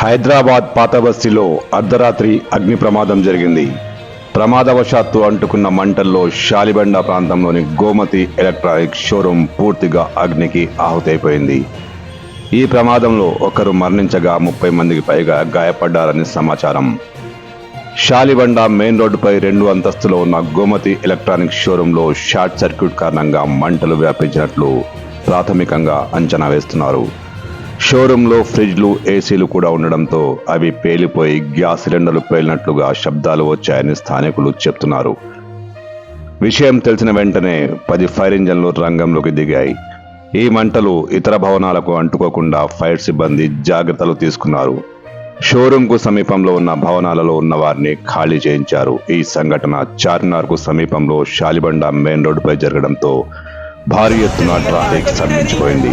హైదరాబాద్ పాతబస్తీలో అర్ధరాత్రి అగ్ని ప్రమాదం జరిగింది. ప్రమాదవశాత్తు అంటుకున్న మంటల్లో షాలిబండ ప్రాంతంలోని గోమతి ఎలక్ట్రానిక్ షోరూం పూర్తిగా అగ్నికి ఆహుతైపోయింది. ఈ ప్రమాదంలో ఒకరు మరణించగా ముప్పై మందికి పైగా గాయపడ్డారని సమాచారం. షాలిబండ మెయిన్ రోడ్డుపై రెండు అంతస్తులో ఉన్న గోమతి ఎలక్ట్రానిక్ షోరూంలో షార్ట్ సర్క్యూట్ కారణంగా మంటలు వ్యాపించినట్లు ప్రాథమికంగా అంచనా వేస్తున్నారు. షోరూంలో ఫ్రిడ్జ్లు ఏసీలు కూడా ఉండడంతో అవి పేలిపోయి గ్యాస్ సిలిండర్లు పేలినట్లుగా శబ్దాలు వచ్చాయని స్థానికులు చెప్తున్నారు. విషయం తెలిసిన వెంటనే పది ఫైర్ ఇంజన్లు రంగంలోకి దిగాయి. ఈ మంటలు ఇతర భవనాలకు అంటుకోకుండా ఫైర్ సిబ్బంది జాగ్రత్తలు తీసుకున్నారు. షోరూంకు సమీపంలో ఉన్న భవనాలలో ఉన్న వారిని ఖాళీ చేయించారు. ఈ సంఘటన చార్మినార్కు సమీపంలో షాలిబండ మెయిన్ రోడ్డుపై జరగడంతో భారీ ఎత్తున ట్రాఫిక్ స్తంభించిపోయింది.